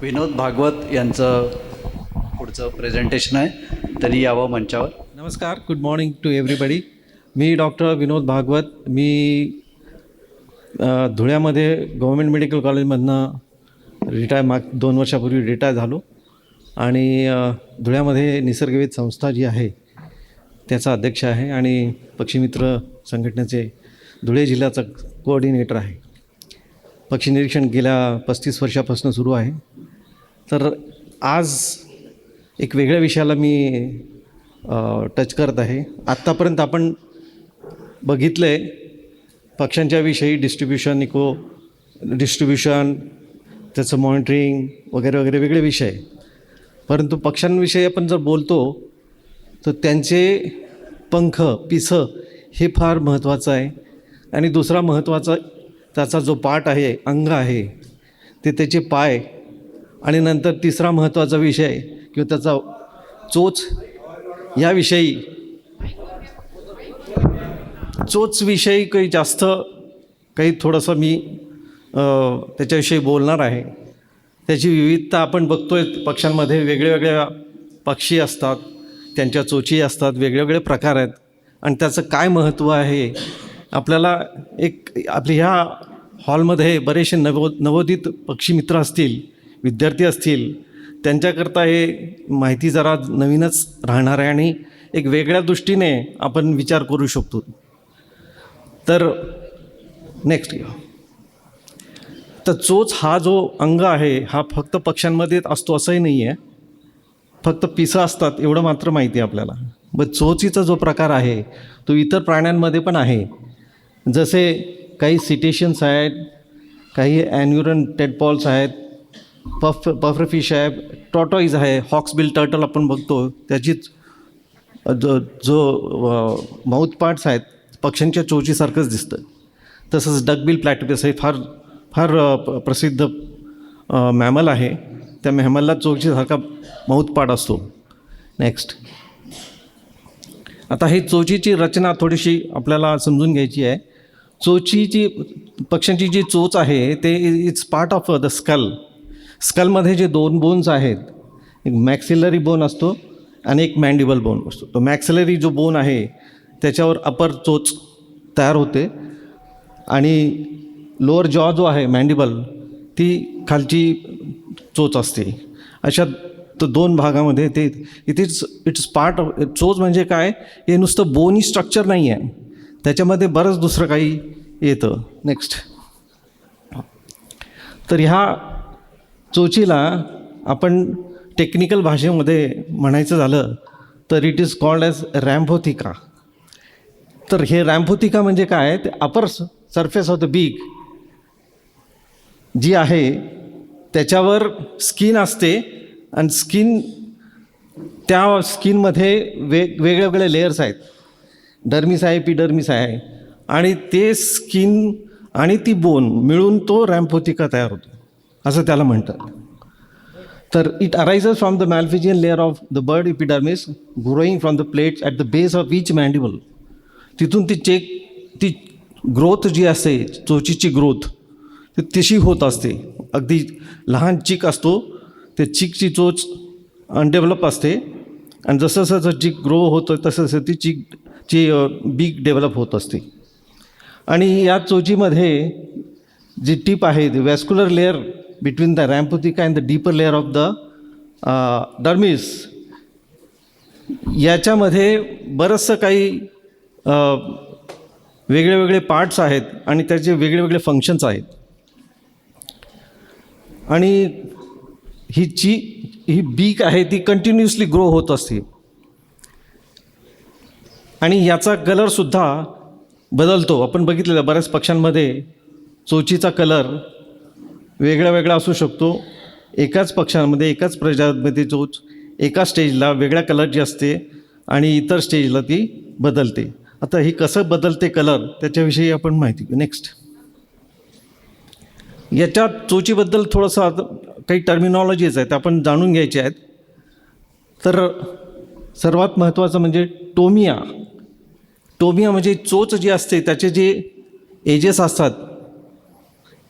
विनोद भागवत यांचं पुढचं प्रेझेंटेशन आहे. त्यांनी यावं मंचावर. नमस्कार गुड मॉर्निंग टू एव्हरीबडी मी डॉक्टर विनोद भागवत. मी धुळ्यामध्ये गव्हर्मेंट मेडिकल कॉलेजमधनं रिटायर माग दोन वर्षापूर्वी रिटायर झालो. आणि धुळ्यामध्ये निसर्गवेद संस्था जी आहे त्याचा अध्यक्ष आहे आणि पक्षीमित्र संघटनेचे धुळे जिल्ह्याचा कोऑर्डिनेटर आहे. पक्षी निरीक्षण गेल्या पस्तीस वर्षापासून सुरू आहे. तर आज एक वेगळ्या विषयाला मी टच करत आहे. आत्तापर्यंत आपण बघितलं आहे पक्ष्यांच्याविषयी डिस्ट्रीब्युशन इको डिस्ट्रीब्युशन त्याचं मॉनिटरिंग वगैरे वगैरे वेगळे विषय. परंतु पक्ष्यांविषयी आपण जर बोलतो तर त्यांचे पंख पिसं हे फार महत्त्वाचं आहे. आणि दुसरा महत्त्वाचा त्याचा जो पाठ आहे अंग आहे ते त्याचे पाय आणि नंतर तिसरा महत्त्वाचा विषय किंवा त्याचा चोच याविषयी. चोचविषयी काही जास्त काही थोडंसं मी त्याच्याविषयी बोलणार आहे. त्याची विविधता आपण बघतोय पक्ष्यांमध्ये वेगळ्या पक्षी असतात त्यांच्या चोची असतात वेगवेगळे प्रकार आहेत. आणि त्याचं काय महत्त्व आहे आपल्याला एक आपली ह्या हॉलमध्ये बरेचसे नवो नवोदित पक्षी मित्र असतील विद्यार्थी असतील त्यांच्याकरता हे माहिती जरा नवीनच राहणार आहे आणि एक वेगळ्या दृष्टीने आपण विचार करू शकतो. तर नेक्स्ट तर चोच हा जो अंग आहे हा फक्त पक्ष्यांमध्ये असतो असंही नाही आहे फक्त पिसं असतात एवढं मात्र माहिती आहे आपल्याला. ब चोचीचा जो प्रकार आहे तो इतर प्राण्यांमध्ये पण आहे. जसे काही सिटेशन्स आहेत काही ॲन्युरन टेडपॉल्स आहेत पफ पफरफिश आहे टॉटॉईज आहे हॉक्सबिल टर्टल आपण बघतो त्याचीच जो जो माऊथ पार्ट्स आहेत पक्ष्यांच्या चोचीसारखंच दिसतं. तसंच डगबिल प्लॅटिपस हे फार फार प- प्रसिद्ध मॅमल आहे. त्या मॅमलला चोचीसारखा माऊथ पार्ट असतो. नेक्स्ट. आता ही चोचीची रचना थोडीशी आपल्याला समजून घ्यायची आहे. चोचीची पक्ष्यांची जी चोच आहे ते it's part of the skull स्कलमध्ये जे दोन बोन्स आहेत एक मॅक्सिलरी बोन असतो आणि एक मँडिबल बोन असतो. तो मॅक्सिलरी जो बोन आहे त्याच्यावर अपर चोच तयार होते आणि लोअर जॉ जो आहे मँडिबल ती खालची चोच असते. अशा तर दोन भागामध्ये ते it is it's part of चोच म्हणजे काय? हे नुसतं बोनी स्ट्रक्चर नाही आहे त्याच्यामध्ये बरंच दुसरं काही येतं. नेक्स्ट तर ह्या चोचीला आपण टेक्निकल भाषेमध्ये म्हणायचं झालं तर it is called as ramphotheca तर हे रॅम्फोथिका म्हणजे काय? ते upper surface of the beak जी आहे त्याच्यावर स्किन असते आणि स्किन त्या स्किनमध्ये वेग वेगळे लेयर्स आहेत. डर्मिस आहे पिडर्मिस आहे. आणि ते स्किन आणि ती बोन मिळून तो रॅम्पोथिका तयार होतो. असं त्याला म्हणतात. तर it arises from the malpighian layer of the bird epidermis growing from the plates at the base of each mandible तिथून ती चेक ती ग्रोथ जी असते चोचीची ग्रोथ ती तशी होत असते. अगदी लहान चिक असतो ते चिकची चोच अनडेव्हलप असते. आणि जसं जसं चिक ग्रो होतं तसं तसं ती चिकची बीक डेव्हलप होत असते. आणि या चोचीमध्ये जी टीप आहे ती vascular layer between the and the the deeper layer of the dermis. याच्यामध्ये बरंचसं काही वेगळे वेगळे पार्ट्स आहेत आणि त्याचे वेगळे वेगळे फंक्शन्स आहेत आणि ही ची ही बीक आहे ती कंटिन्युअसली ग्रो होत असते आणि याचा कलरसुद्धा बदलतो आपण बघितलेलं बऱ्याच पक्ष्यांमध्ये चोचीचा कलर वेगळा वेगळा असू शकतो. एकाच पक्षांमध्ये एकाच प्रजामध्ये चोच एका स्टेजला वेगळ्या कलरची असते आणि इतर स्टेजला ती बदलते. आता ही कसं बदलते कलर त्याच्याविषयी आपण माहिती घेऊ. नेक्स्ट याच्या चोचीबद्दल थोडंसं आता काही टर्मिनॉलॉजीज आहेत आपण जाणून घ्यायचे आहेत. तर सर्वात महत्त्वाचं म्हणजे टोमिया. टोमिया म्हणजे चोच जी असते त्याचे जे एजेस असतात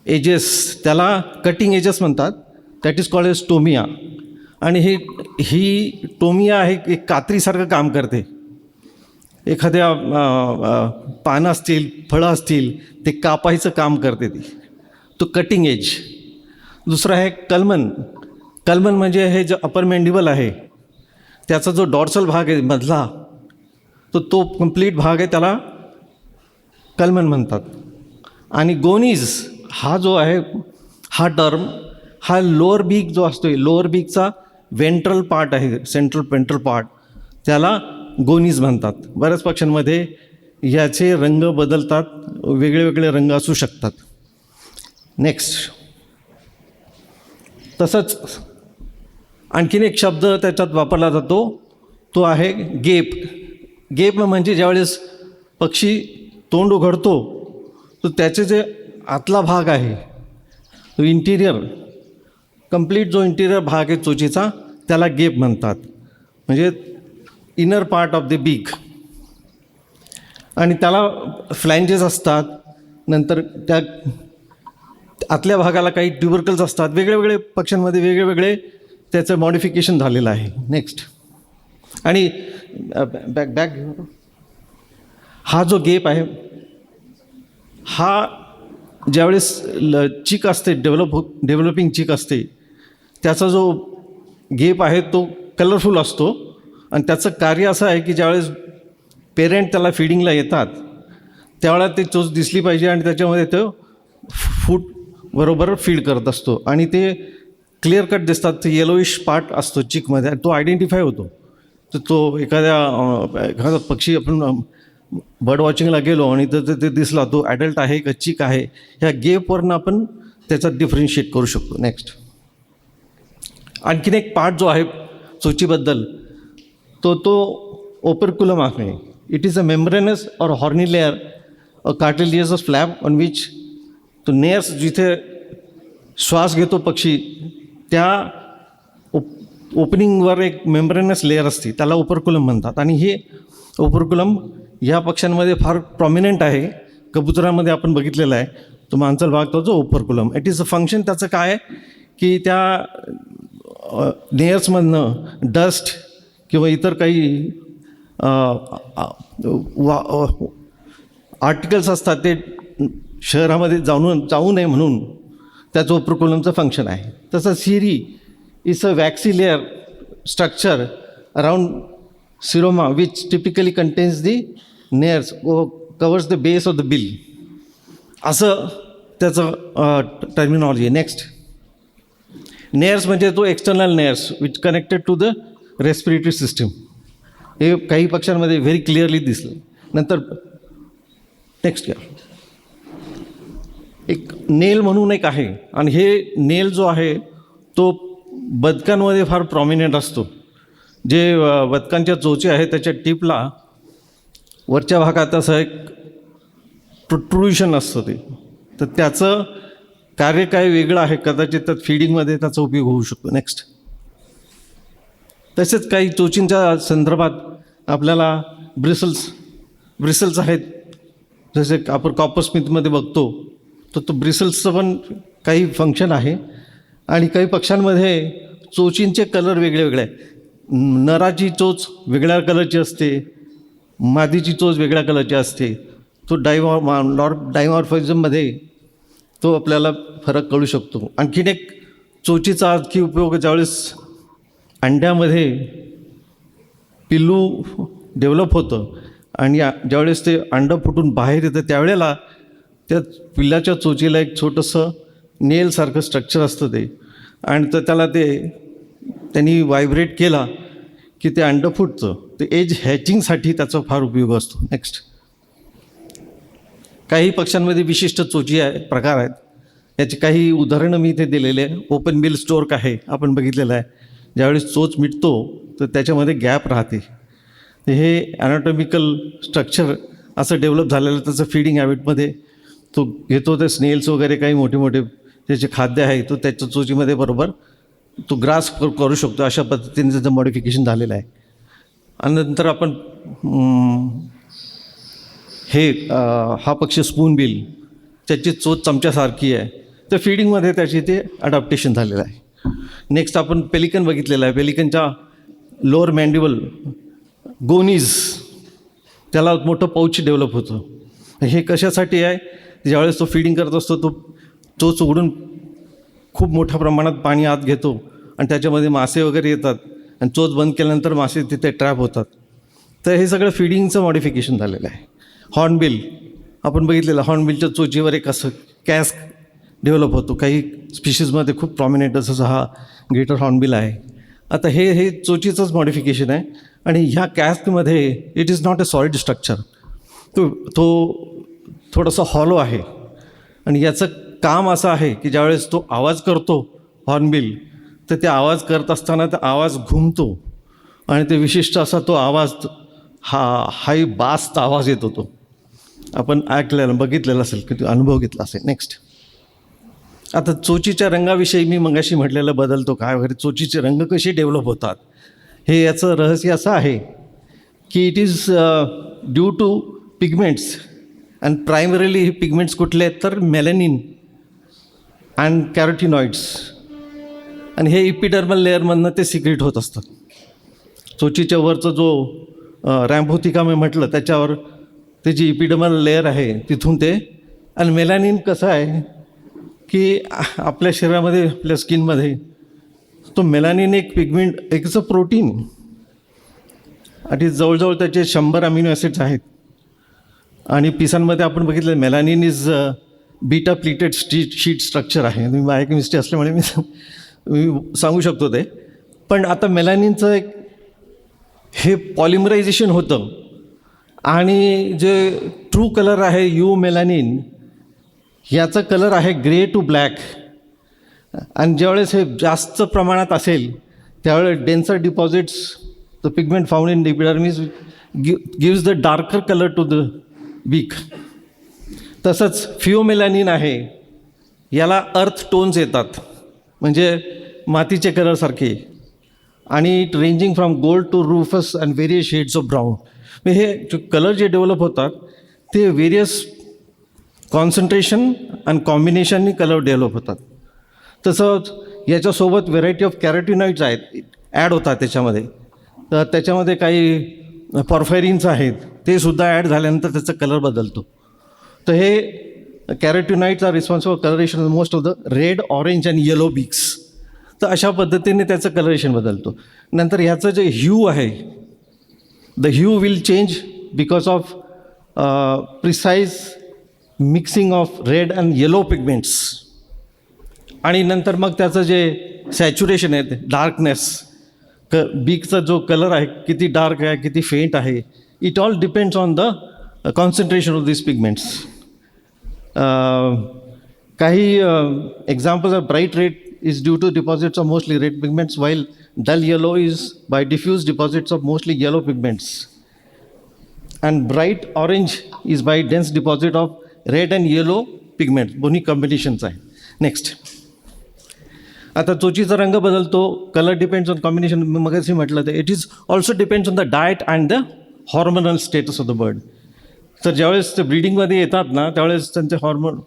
एजेस त्याला कटिंग एजेस म्हणतात. That is called edge tomia आणि ही ही टोमिया आहे एक कात्रीसारखं काम करते. एखाद्या पानं असतील फळं असतील ते कापायचं काम करते ती. तो कटिंग एज दुसरं आहे कलमन. कलमन म्हणजे हे जे अपर मेंडिबल आहे त्याचा जो डॉर्सल भाग आहे मधला तो तो कंप्लीट भाग आहे त्याला कलमन म्हणतात. आणि गोनीज हा जो आहे हा टर्म हा लोअर बीक जो असतो लोअर बीकचा वेंट्रल पार्ट आहे सेंट्रल पेंट्रल पार्ट त्याला गोनीज म्हणतात. बऱ्याच पक्ष्यांमध्ये याचे रंग बदलतात वेगळे वेगळे रंग असू शकतात. नेक्स्ट तसंच आणखीन एक शब्द त्याच्यात वापरला जातो तो आहे गेप. गेप म्हणजे ज्यावेळेस पक्षी तोंड उघडतो तर त्याचे जे आतला भाग आहे. तो इंटिरियर कंप्लीट जो इंटिरियर भाग आहे चोचीचा त्याला गेप म्हणतात. म्हणजे inner part of the beak आणि त्याला फ्लॅन्जेस असतात. नंतर त्या आतल्या भागाला काही ट्युबरकल्स असतात. वेगळे वेगळे पक्ष्यांमध्ये वेगळे वेगळे त्याचं मॉडिफिकेशन झालेलं आहे. नेक्स्ट आणि बॅक बॅक हा जो गेप आहे हा ज्यावेळेस ल चिक असते डेव्हलप हो डेव्हलपिंग चिक असते त्याचा जो गेप आहे तो कलरफुल असतो. आणि त्याचं कार्य असं आहे की ज्यावेळेस पेरेंट त्याला फिडिंगला येतात त्यावेळेला ते चोच दिसली पाहिजे आणि त्याच्यामध्ये तो फूट बरोबर फीड करत असतो. आणि ते क्लिअर कट दिसतात ते येलोइश पार्ट असतो चिकमध्ये. आणि तो आयडेंटिफाय होतो. तर तो एखाद्या एखादा पक्षी आपण बर्ड वॉचिंगला गेलो आणि तर ते- ते दिसला तो ॲडल्ट आहे का चिक आहे ह्या गेपवरनं आपण त्याचा डिफरन्शिएट करू शकतो. नेक्स्ट आणखीन एक पार्ट जो आहे चोचीबद्दल तो तो ओपरकुलम आहे इट इज अ मेम्ब्रेनस और horny layer a cartilaginous on which तो नेअर्स जिथे श्वास घेतो पक्षी त्या ओप ओपनिंगवर एक मेम्ब्रेनस लेअर असते. त्याला ओपरकुलम म्हणतात. आणि हे ओपरकुलम या पक्ष्यांमध्ये फार प्रॉमिनंट आहे. कबुतरामध्ये आपण बघितलेलं आहे. तो मांचल भाग तो जो operculum it is a function त्याचं काय आहे? की त्या लेयर्समधनं डस्ट किंवा इतर काही वा आर्टिकल्स असतात ते शहरामध्ये जाऊन जाऊ नये म्हणून त्याचं ओपरकुलमचं फंक्शन आहे. तसं cere is a waxy layer structure seroma, ceroma typically typically contains the nares covers the base of the bill असं त्याचं टर्मिनॉलॉजी आहे. नेक्स्ट नेअर्स म्हणजे तो external nares which connected to the respiratory system हे काही पक्ष्यांमध्ये व्हेरी क्लिअरली दिसलं. नंतर नेक्स्ट घ्या. एक नेल म्हणून एक आहे. आणि हे नेल जो आहे तो बदकांमध्ये फार प्रॉमिनंट असतो. जे अ, बदकांच्या चोचे आहे त्याच्या टिपला वरच्या भागात असं एक प्रोट्रुशन असतं ते. तर त्याचं कार्य काय वेगळं आहे? कदाचित त्यात फिडिंगमध्ये त्याचा उपयोग होऊ शकतो. नेक्स्ट तसेच काही चोचींच्या संदर्भात आपल्याला ब्रिसल्स ब्रिसल्स आहेत. जसे आपण कॉपर स्मिथमध्ये बघतो तर तो ब्रिसल्सचं पण काही फंक्शन आहे. आणि काही पक्ष्यांमध्ये चोचींचे कलर वेगळे वेगळे आहेत. नराची चोच वेगळ्या कलरची असते मादीची चोच वेगळ्या कलरची असते. तो डायमॉ नॉर डायमॉर्फिझममध्ये तो आपल्याला फरक कळू शकतो. आणखीन एक चोचीचा आणखी उपयोग ज्यावेळेस अंड्यामध्ये पिल्लू डेव्हलप होतं आणि ज्यावेळेस ते अंडं फुटून बाहेर येतं त्यावेळेला त्या पिल्लाच्या चोचीला एक छोटंसं नेलसारखं स्ट्रक्चर असतं ते. आणि तर त्याला ते त्यांनी व्हायब्रेट केला की ते अंडं फुटतं ते एज हॅचिंगसाठी त्याचा फार उपयोग असतो. नेक्स्ट काही पक्ष्यांमध्ये विशिष्ट चोची आहे प्रकार आहेत. याची काही उदाहरणं मी इथे दिलेले आहे. ओपन बिल स्टोर्क आहे आपण बघितलेलं आहे. ज्यावेळेस चोच मिटतो तर त्याच्यामध्ये गॅप राहते. हे ॲनाटॉमिकल स्ट्रक्चर असं डेव्हलप झालेलं त्याचं फिडिंग हॅबिटमध्ये तो घेतो ते स्नेल्स वगैरे काही मोठे मोठे त्याचे खाद्य आहे तो त्याच्या चोचीमध्ये बरोबर तो ग्रास करू शकतो अशा पद्धतीने त्याचं मॉडिफिकेशन झालेलं आहे. आणि नंतर आपण हे हा पक्षी स्पून बिल त्याची चोच चमच्यासारखी आहे. तर फिडिंगमध्ये त्याची ते अडॅप्टेशन झालेलं आहे. नेक्स्ट आपण पेलिकन बघितलेलं आहे. पेलिकनच्या लोअर मॅन्डिबल गोनीज त्याला मोठं पाऊच डेव्हलप होतं. हे कशासाठी आहे? ज्यावेळेस तो फिडिंग करत असतो तो चोच उघडून खूप मोठ्या प्रमाणात पाणी आत घेतो आणि त्याच्यामध्ये मासे वगैरे येतात आणि चोच बंद केल्यानंतर मासे तिथे ट्रॅप होतात. तर हे सगळं फिडिंगचं मॉडिफिकेशन झालेलं आहे. हॉर्नबिल आपण बघितलेलं हॉर्नबिलच्या चोचीवर एक असं कॅस्क डेव्हलप होतो. काही स्पिशीजमध्ये खूप प्रॉमिनेंट असं हा ग्रेटर हॉर्नबिल आहे. आता हे हे चोचीचंच मॉडिफिकेशन आहे आणि ह्या कॅस्कमध्ये it is not a solid structure तो तो थोडासा हॉलो आहे. आणि याचं काम असं आहे की ज्यावेळेस तो आवाज करतो हॉर्नबिल तर ते आवाज करत असताना तो आवाज घुमतो. आणि ते विशिष्ट असा तो आवाज हा हाई बास्त आवाज येतो तो आपण ऐकलेला बघितलेला असेल की अनुभव घेतला असेल. नेक्स्ट आता चोचीच्या रंगाविषयी मी मगाशी म्हटलेलं बदलतो काय वगैरे चोचीचे रंग कसे डेव्हलप होतात? हे याचं रहस्य असं आहे की it is due to pigments and primarily हे पिगमेंट्स कुठले आहेत? तर मेलेनिन अँड कॅरोटिनॉइड्स आणि हे इपिडर्मल लेअरमधनं ते सिक्रेट होत असतं. चोचीच्या वरचं जो रॅम्पोथिका मी म्हटलं त्याच्यावर ते जी इपिडर्मल लेअर आहे तिथून ते आणि मेलॅनिन कसं आहे की आपल्या शरीरामध्ये आपल्या स्किनमध्ये तो मेलानिन एक पिगमेंट एकचं प्रोटीन आणि जवळजवळ त्याचे शंभर अमिनो ॲसिड्स आहेत. आणि पिसांमध्ये आपण बघितलं मेलानिन इज बीटा प्लीटेड स्टी शीट स्ट्रक्चर आहे. मी बायोकेमिस्ट्री असल्यामुळे मी मी सांगू शकतो ते. पण आता मेलानिनचं एक हे पॉलिमरायझेशन होतं. आणि जे ट्रू कलर आहे यू मेलानिन याचा कलर आहे ग्रे टू ब्लॅक आणि ज्यावेळेस हे जास्त प्रमाणात असेल त्यावेळेस denser deposits the pigment found in epidermis gives the darker colour to the beak तसंच फिओमेलॅनिन आहे. याला अर्थ टोन्स येतात. म्हणजे मातीचे कलरसारखे आणि it ranging from gold to rufous and various shades of brown हे जे कलर जे डेव्हलप होतात ते व्हेरियस कॉन्सन्ट्रेशन आणि कॉम्बिनेशननी कलर डेव्हलप होतात. तसंच याच्यासोबत व्हेरायटी ऑफ कॅरेटिनॉइड्स आहेत ॲड होतात त्याच्यामध्ये. तर त्याच्यामध्ये काही पॉर्फायरिन्स आहेत ते सुद्धा ॲड झाल्यानंतर त्याचा कलर बदलतो. तर हे carotenoids are responsible colouration most of the red orange and yellow beaks तर अशा पद्धतीने त्याचं कलरेशन बदलतो. नंतर ह्याचं जे ह्यू आहे the hue will change because of precise mixing of red and yellow pigments आणि नंतर मग त्याचं जे सॅच्युरेशन आहे डार्कनेस क बीकचा जो कलर आहे किती डार्क आहे किती फेंट आहे it all depends on the concentration of this pigments काही examples of bright red is due to deposits of mostly red pigments while dull yellow is by diffuse deposits of mostly yellow pigments and bright orange is by dense deposit of red and yellow pigment दोन्ही combinations आहे next आता चोचीचा रंग बदलतो. Colour depends on combination मगाशी म्हटलं तर it is also depends on the diet and the hormonal status of the bird तर ज्यावेळेस ते ब्रीडिंगमध्ये येतात ना त्यावेळेस त्यांचे हॉर्मोन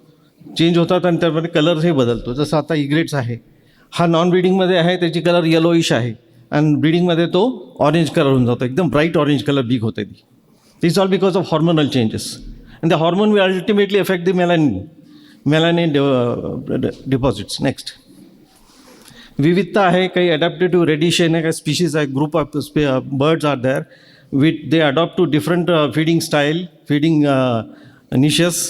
चेंज होतात आणि त्यामध्ये कलरही बदलतो. जसं आता इग्रेट्स आहे. हा नॉन ब्रीडिंगमध्ये आहे त्याची कलर येलोइश आहे. आणि ब्रीडिंगमध्ये तो ऑरेंज कलर होऊन जातो. एकदम ब्राईट ऑरेंज कलर बिग होते ती. This all because of hormonal changes and the hormone will ultimately affect the melanin melanin deposits next विविधता आहे काही अडॅप्टेटिव्ह रेडिशन आहे काही स्पीशीज आहे group of birds are there with they adopt to different feeding style feeding niches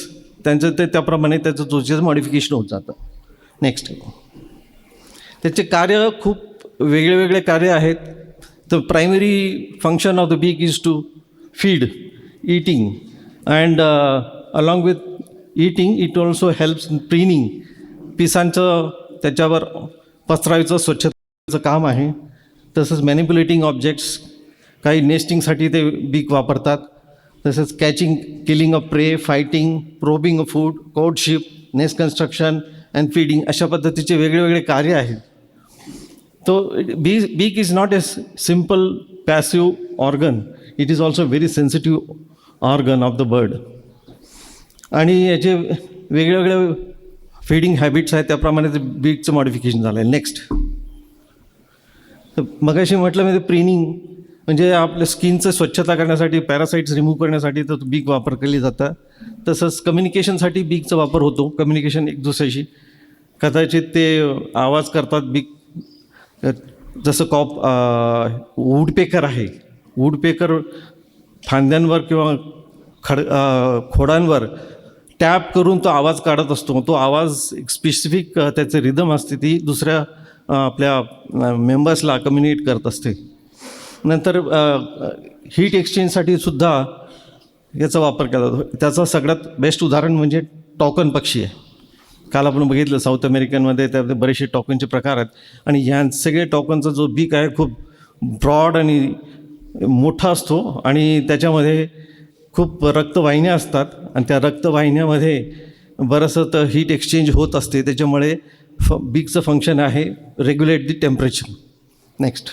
त्यांचं ते त्याप्रमाणे त्याचं चोचीचं मॉडिफिकेशन होत जातं. नेक्स्ट त्याचे कार्य खूप वेगळे वेगळे कार्य आहेत. तर primary function of the beak is to feed eating and along with eating it also helps preening पिसांचं त्याच्यावर पसरायचं स्वच्छतेचं काम आहे. तसंच मॅनिप्युलेटिंग ऑब्जेक्ट्स काही नेस्टिंगसाठी ते बीक वापरतात. तसंच catching killing a prey fighting probing a food courtship nest construction and feeding अशा पद्धतीचे वेगळे वेगळे कार्य आहेत. तो be beak is not a simple passive organ it is also very sensitive organ of the bird आणि याचे वेगळे वेगळे फीडिंग हॅबिट्स आहेत त्याप्रमाणे ते बीकचं मॉडिफिकेशन झालं आहे नेक्स्ट तर मगाशी म्हटलं म्हणजे प्रिनिंग म्हणजे आपल्या स्किनचं स्वच्छता करण्यासाठी पॅरासाईट्स रिमूव्ह करण्यासाठी तर बीक वापर केली जातं तसंच कम्युनिकेशनसाठी बीकचा वापर होतो कम्युनिकेशन एक दुसऱ्याशी. कदाचित ते आवाज करतात बीक जसं कॉप वूडपेकर आहे. वूडपेकर फांद्यांवर किंवा खड खोडांवर टॅप करून तो आवाज काढत असतो. तो आवाज एक स्पेसिफिक त्याचे रिदम असते ती दुसऱ्या आपल्या मेंबर्सला कम्युनिकेट करत असते. नंतर हीट एक्सचेंजसाठी सुद्धा याचा वापर केला जातो. त्याचं सगळ्यात बेस्ट उदाहरण म्हणजे टॉकन पक्षी आहे. काल आपण बघितलं साऊथ अमेरिकनमध्ये त्यामध्ये बरेचसे टॉकनचे प्रकार आहेत. आणि ह्या सगळे टॉकनचा जो बीक आहे खूप ब्रॉड आणि मोठा असतो. आणि त्याच्यामध्ये खूप रक्तवाहिन्या असतात. आणि त्या रक्तवाहिन्यामध्ये बरंचसं तर हीट एक्सचेंज होत असते. त्याच्यामुळे फ बीकचं फंक्शन आहे रेग्युलेट दी टेम्परेचर नेक्स्ट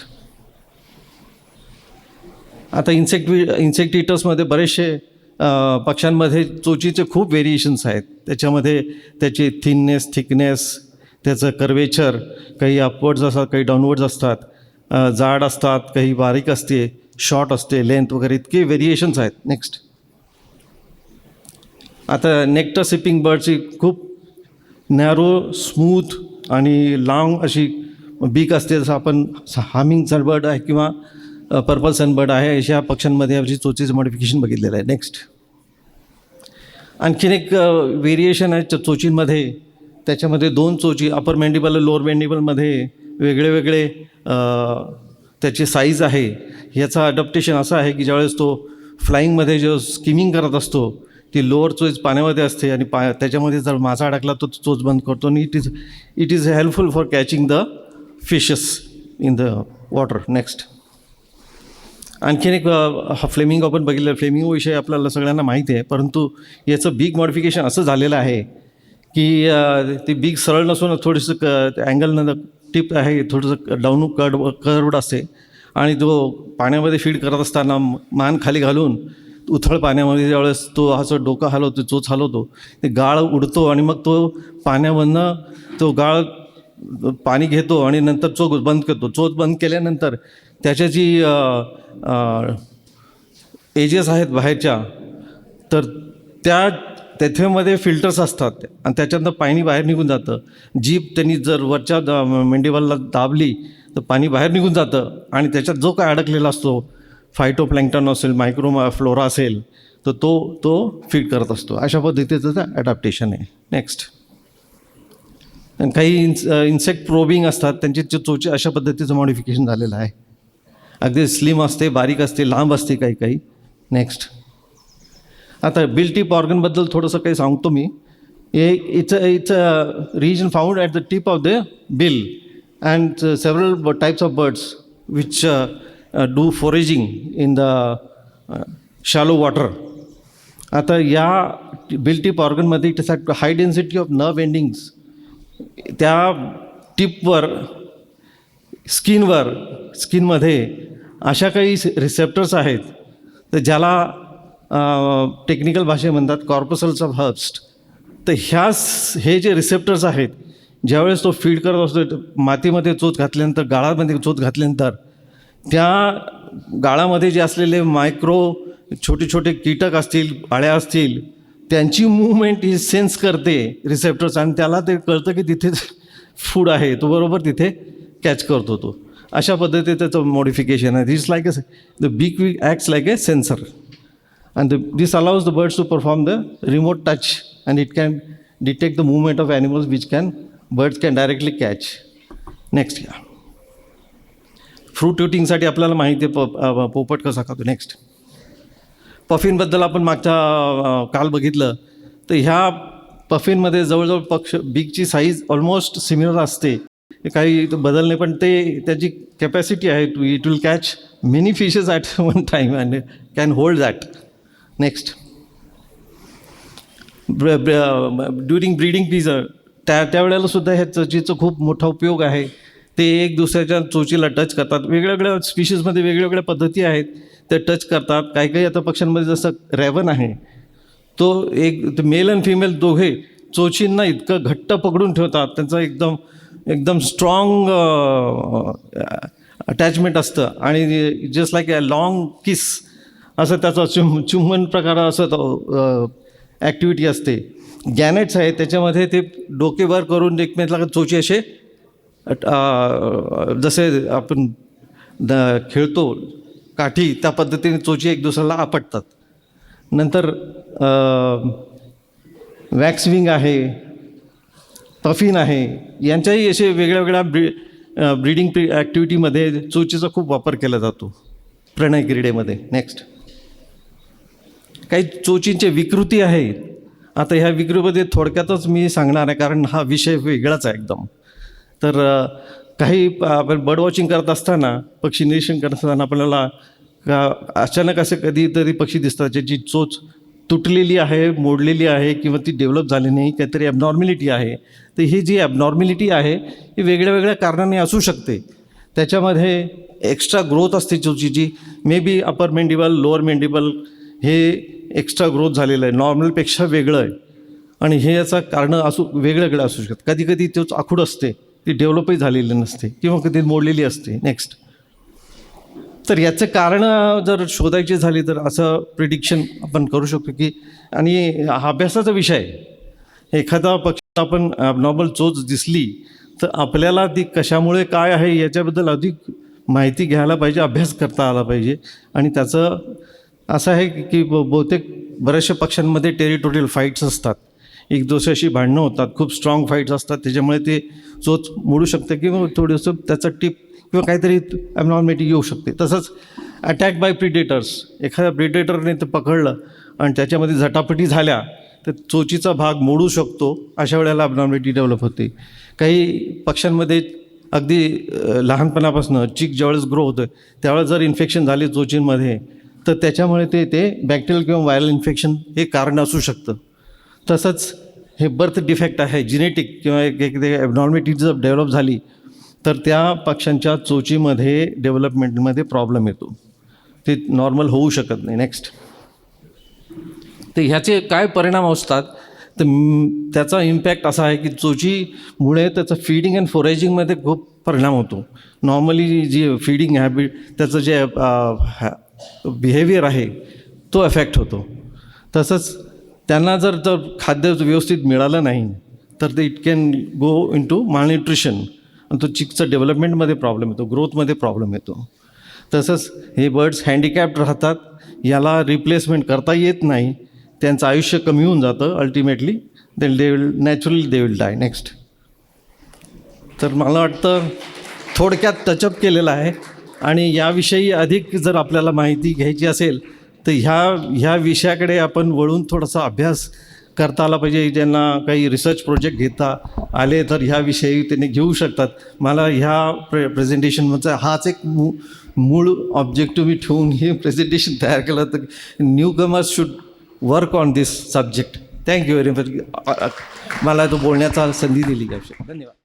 आता इन्सेक्ट इन्सेक्ट इटर्समध्ये बरेचसे पक्ष्यांमध्ये चोचीचे खूप व्हेरिएशन्स आहेत. त्याच्यामध्ये त्याची थिननेस थिकनेस त्याचं कर्वेचर काही अपवर्ड्स असतात काही डाऊनवर्ड्स असतात. जाड असतात काही बारीक असते शॉर्ट असते लेंथ वगैरे इतके व्हेरिएशन्स आहेत. नेक्स्ट आता नेक्टर सिपिंग बर्डची खूप नॅरो स्मूथ आणि लाँग अशी बीक असते. जसं आपण हामिंग बर्ड आहे किंवा पर्पल सनबर्ड आहे. अशा पक्ष्यांमध्ये आमची चोचीचं मॉडिफिकेशन बघितलेलं आहे. नेक्स्ट आणखीन एक व्हेरिएशन आहे च- चोचींमध्ये त्याच्यामध्ये दोन चोची अपर मेंडिबल लोअर मेंडिबलमध्ये वेगळे वेगळे त्याची साईज आहे. ह्याचा अडॅप्टेशन असं आहे की ज्यावेळेस तो फ्लाईंगमध्ये जो स्किमिंग करत असतो ती लोअर चोच पाण्यामध्ये असते आणि पा त्याच्यामध्ये जर मासा अडकला तो चोच बंद करतो आणि it is it is helpful for catching the fishes in the water next आणखीन एक हा फ्लेमिंग आपण बघितलं. फ्लेमिंगविषयी आपल्याला सगळ्यांना माहिती आहे परंतु याचं बिग मॉडिफिकेशन असं झालेलं आहे की ते ती बिग सरळ नसून थोडंसं क अँगलनं टिप आहे थोडंसं डाऊन कर्ड कर्वड असते. आणि तो पाण्यामध्ये फीड करत असताना मान खाली घालून उथळ पाण्यामध्ये ज्यावेळेस तो असं डोकं हलवतो चोच हलवतो ते गाळ उडतो आणि मग तो पाण्यामधनं तो गाळ पाणी घेतो आणि नंतर चोख बंद करतो. चोच बंद केल्यानंतर त्याच्या जी एजेस आहेत बाहेरच्या तर त्या तेथेमध्ये फिल्टर्स असतात. आणि त्याच्यातनं पाणी बाहेर निघून जातं. जीप त्यांनी जर वरच्या द दाबली तर पाणी बाहेर निघून जातं. आणि त्याच्यात जो काय अडकलेला असतो फायटोप्लँक्टन असेल मायक्रो फ्लोरा असेल तर तो तो फीड करत असतो. अशा पद्धतीचं ते ॲडॅप्टेशन आहे. नेक्स्ट आणि काही इन्स इन्सेक्ट प्रोबिंग असतात. त्यांची चो- चोची अशा पद्धतीचं मॉडिफिकेशन झालेलं आहे. अगदी स्लिम असते बारीक असते लांब असते काही काही. नेक्स्ट आता बिल टिप ऑर्गनबद्दल थोडंसं काही सांगतो मी. हे it's it's a region found at the tip of the bill and several types of birds which do foraging in the shallow water आता या bill tip ऑर्गनमध्ये it is high density of nerve endings त्या टिपवर स्किनवर स्किनमध्ये अशा काही receptors आहेत तर ज्याला technical भाषे म्हणतात कॉर्पसल्स ऑफ हर्ब्स्ट तर ह्या स- हे जे रिसेप्टर्स आहेत ज्यावेळेस तो फीड करत असतो मातीमध्ये चोच घातल्यानंतर गाळामध्ये चोच घातल्यानंतर त्या गाळामध्ये जे असलेले मायक्रो छोटे छोटे कीटक असतील आळ्या असतील त्यांची मूवमेंट ही सेन्स करते रिसेप्टर्स आणि त्याला ते कळतं की तिथे फूड आहे तो बरोबर तिथे कॅच करतो तो. अशा पद्धतीचं त्याचं मॉडिफिकेशन आहे. This like a the big we acts like a sensor and the this allows the birds perform the remote touch and it can can the the of animals animals can can can directly catch next next fruit युटिंगसाठी आपल्याला माहिती आहे प पोपट कसा खातो. Next पफिनबद्दल आपण मागच्या काल बघितलं. तर ह्या पफिनमध्ये जवळजवळ पक्ष बिगची साईज ऑलमोस्ट सिमिलर असते. काही बदलणे पण ते त्याची कॅपॅसिटी आहे to it will catch many fishes at one time and can hold that next during breeding पिझर त्या त्यावेळेला सुद्धा ह्या चचीचं खूप मोठा उपयोग आहे. ते एक दुसऱ्याच्या चोचीला टच करतात. वेगवेगळ्या स्पीशीजमध्ये वेगवेगळ्या पद्धती आहेत. ते टच करतात. काही काही आता पक्ष्यांमध्ये जसं रॅवन आहे तो एक मेल अँड फिमेल दोघे चोचींना इतकं घट्ट पकडून ठेवतात. त्यांचा एकदम एकदम स्ट्रॉंग अटॅचमेंट असतं. आणि just like a long kiss असं त्याचा चुम चुंबन प्रकार असं तो ॲक्टिव्हिटी असते. गॅनेट्स आहे त्याच्यामध्ये ते डोके वर करून एकमेकाला चोची असे जसे आपण द खेळतो काठी त्या पद्धतीने चोची एक दुसऱ्याला आपटतात. नंतर वॅक्सविंग आहे. पफिन आहे. यांच्याही असे वेगळ्या वेगळ्या ब्री ब्रीडिंग प्री ॲक्टिव्हिटीमध्ये चोचीचा खूप वापर केला जातो. प्रणय क्रीडेमध्ये नेक्स्ट काही चोचींचे विकृती आहेत आता ह्या विकृतीमध्ये थोडक्यातच मी सांगणार आहे कारण हा विषय वेगळाच आहे एकदम. तर काही आपण बर्ड वॉचिंग करत असताना पक्षी निरीक्षण करत असताना आपल्याला का अचानक असे कधीतरी पक्षी दिसतात ज्याची चोच तुटलेली आहे मोडलेली आहे किंवा ती डेव्हलप झाली नाही काहीतरी ॲबनॉर्मॅलिटी आहे. तर ही जी ॲबनॉर्मॅलिटी आहे ही वेगळ्या वेगळ्या कारणाने असू शकते. त्याच्यामध्ये एक्स्ट्रा ग्रोथ असते चोचीची may be upper mandible lower mandible हे एक्स्ट्रा ग्रोथ झालेलं आहे. नॉर्मलपेक्षा वेगळं आहे. आणि हे याचं कारणं असू वेगळेवेगळे असू शकतात. कधी कधी तोच आखूड असते. ती डेव्हलपही झालेली नसते. किंवा कधी मोडलेली असते. नेक्स्ट तर याचं कारण जर शोधायची झाली तर असं प्रिडिक्शन आपण करू शकतो की आणि हा अभ्यासाचा विषय आहे. एखादा पक्ष आपण नॉर्मल चोच दिसली तर आपल्याला ती कशामुळे काय आहे याच्याबद्दल अधिक माहिती घ्यायला पाहिजे अभ्यास करता आला पाहिजे. आणि त्याचं असं आहे की- की ब- बहुतेक बऱ्याचशा पक्ष्यांमध्ये टेरिटोरियल फाईट्स असतात. एक दुसऱ्याशी भांडणं होतात खूप स्ट्रॉंग फाईट्स असतात त्याच्यामुळे ते चोच मोडू शकते किंवा थोडंसं त्याचं टिप किंवा काहीतरी ॲबनॉर्मॅलिटी येऊ शकते. तसंच अटॅक बाय प्रिडेटर्स एखाद्या प्रिडेटरने ते पकडलं आणि त्याच्यामध्ये झटापटी झाल्या तर चोचीचा भाग मोडू शकतो अशा वेळेला ॲबनॉर्मॅलिटी डेव्हलप होते. काही पक्ष्यांमध्ये अगदी लहानपणापासून चिक ज्यावेळेस ग्रो होतं त्यावेळेस जर इन्फेक्शन झाले चोचींमध्ये तर त्याच्यामुळे ते ते बॅक्टेरियल किंवा व्हायरल इन्फेक्शन हे कारण असू शकतं. तसंच हे बर्थ डिफेक्ट आहे जिनेटिक किंवा एक एक ॲबनॉर्मॅलिटी जर डेव्हलप झाली तर त्या पक्ष्यांच्या चोचीमध्ये डेव्हलपमेंटमध्ये प्रॉब्लेम येतो. ते नॉर्मल होऊ शकत नाही. नेक्स्ट तर ह्याचे काय परिणाम असतात? तर त्याचा इम्पॅक्ट असा आहे की चोचीमुळे त्याचं फीडिंग अँड फोरेजिंगमध्ये खूप परिणाम होतो. नॉर्मली जी फिडिंग हॅबिट त्याचं जे बिहेवियर आहे तो अफेक्ट होतो. तसंच त्यांना जर जर खाद्य व्यवस्थित मिळालं नाही तर ते it can go into malnutrition आणि तो चिकचं डेव्हलपमेंटमध्ये प्रॉब्लेम येतो ग्रोथमध्ये प्रॉब्लेम येतो. तसंच हे बर्ड्स हँडिकॅप्ड राहतात याला रिप्लेसमेंट करता येत नाही त्यांचं आयुष्य कमी होऊन जातं ultimately they they will naturally they will die next तर मला वाटतं थोडक्यात टचअप केलेलं आहे आणि याविषयी अधिक जर आपल्याला माहिती घ्यायची असेल तर ह्या ह्या विषयाकडे आपण वळून थोडासा अभ्यास करता आला पाहिजे. ज्यांना काही रिसर्च प्रोजेक्ट घेता आले तर ह्याविषयी त्यांनी घेऊ शकतात. मला ह्या प्रे प्रेझेंटेशनचा हाच एक मू मूळ ऑब्जेक्टिव्ह मी ठेवून हे प्रेझेंटेशन तयार केलं तर newcomers should work on this subject thank you very much मला तो बोलण्याचा संधी दिली. धन्यवाद.